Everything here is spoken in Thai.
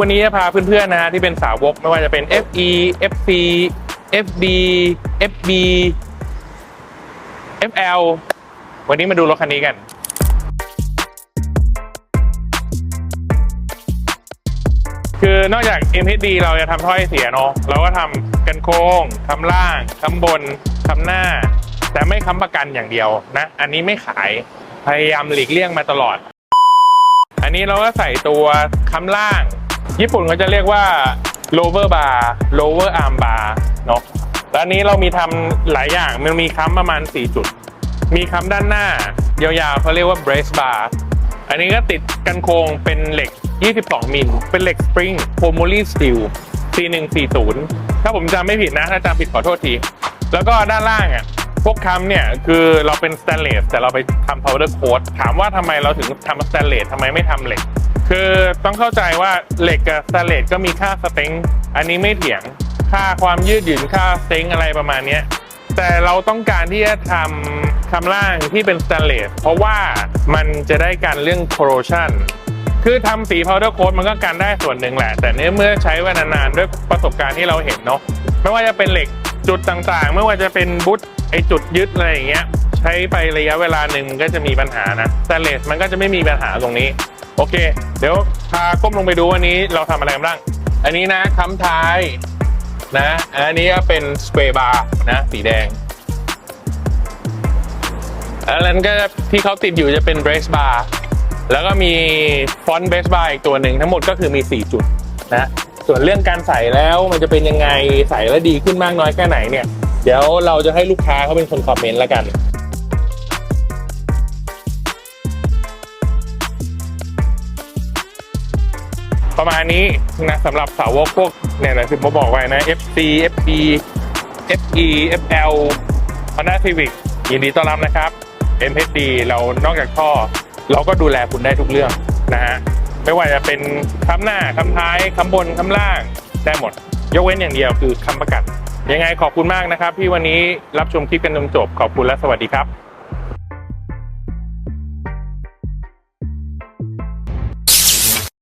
วันนี้จะพาเพื่อนๆนะฮะที่เป็นสาวกไม่ว่าจะเป็น FE FC FD FB FL วันนี้มาดูรถคันนี้กัน คือนอกจาก MHD เราจะทำท่อไอเสียเนาะเราก็ทำกันโค้งทำล่างทำบนทำหน้า แต่ไม่ค้ำประกันอย่างเดียวนะ อันนี้ไม่ขายพยายามหลีกเลี่ยงมาตลอด อันนี้เราก็ใส่ตัวค้ำล่าง ญี่ปุ่นเขาจะเรียกว่า lower bar lower arm bar เนาะแล้วนี้เรามีทำหลายอย่างมันมีค้ำประมาณ 4 จุด มีค้ำด้านหน้ายาวๆเขาเรียกว่า brace bar อันนี้ก็ติดกันโครงเป็นเหล็ก 22 มิล เป็นเหล็กสปริงโ o โมลีสตีล C140 ถ้าผมจำไม่ผิดนะ ถ้าจำผิดขอโทษที แล้วก็ด้านล่างอะพวกค้ำเนี่ยคือเราเป็นสแตนเลสแต่เราไปทำ powder coat ถามว่าทำไมเราถึงทำสแตนเลสทำไมไม่ทำเหล็ก คือต้องเข้าใจว่าเหล็กกับสแตนเลสก็มีค่าสเต็งอันนี้ไม่เถียงค่าความยืดหยุ่นค่าสเต็งอะไรประมาณนี้แต่เราต้องการที่จะทำคำล่างที่เป็นสแตนเลสเพราะว่ามันจะได้กันเรื่อง corrosion คือทำสี powder coat มันก็กันได้ส่วนหนึ่งแหละ แต่เนื่อเมื่อใช้เวลานานๆด้วยประสบการณ์ที่เราเห็นเนาะไม่ว่าจะเป็นเหล็กจุดต่างๆ ไม่ว่าจะเป็นบุ๊ทไอจุดยึดอะไรอย่างเงี้ย ใช้ไประยะเวลาหนึ่งมันก็จะมีปัญหานะสแตนเลสมันก็จะไม่มีปัญหาตรงนี้ โอเค เดี๋ยวพาก้มลงไปดูวันนี้เราทำอะไรกันบ้าง อันนี้นะค้ำท้ายนะ อันนี้ก็เป็นสเปรย์บาร์นะสีแดงอันนั้นก็ที่เขาติดอยู่จะเป็นเบรสบาร์แล้วก็มีฟอนต์เบสบาร์อีกตัวหนึ่งทั้งหมดก็คือมี 4 จุดนะส่วนเรื่องการใส่แล้วมันจะเป็นยังไงใส่แล้วดีขึ้นมากน้อยแค่ไหนเนี่ย เดี๋ยวเราจะให้ลูกค้าเขาเป็นคนคอมเมนต์แล้วกัน ประมาณนี้นะสำหรับสาวกพวกเนี่ยนะที่ผมบอกไว้นะ FC FD FE FL Honda Civic ยินดีต้อนรับนะครับ MHD เรานอกจากท่อ เราก็ดูแลคุณได้ทุกเรื่องนะฮะไม่ว่าจะเป็นคำหน้าคำท้ายคำบนคำล่างได้หมด ยกเว้นอย่างเดียวคือคำประกันยังไงขอบคุณมากนะครับ ที่วันนี้รับชมคลิปกันจนจบขอบคุณและสวัสดีครับ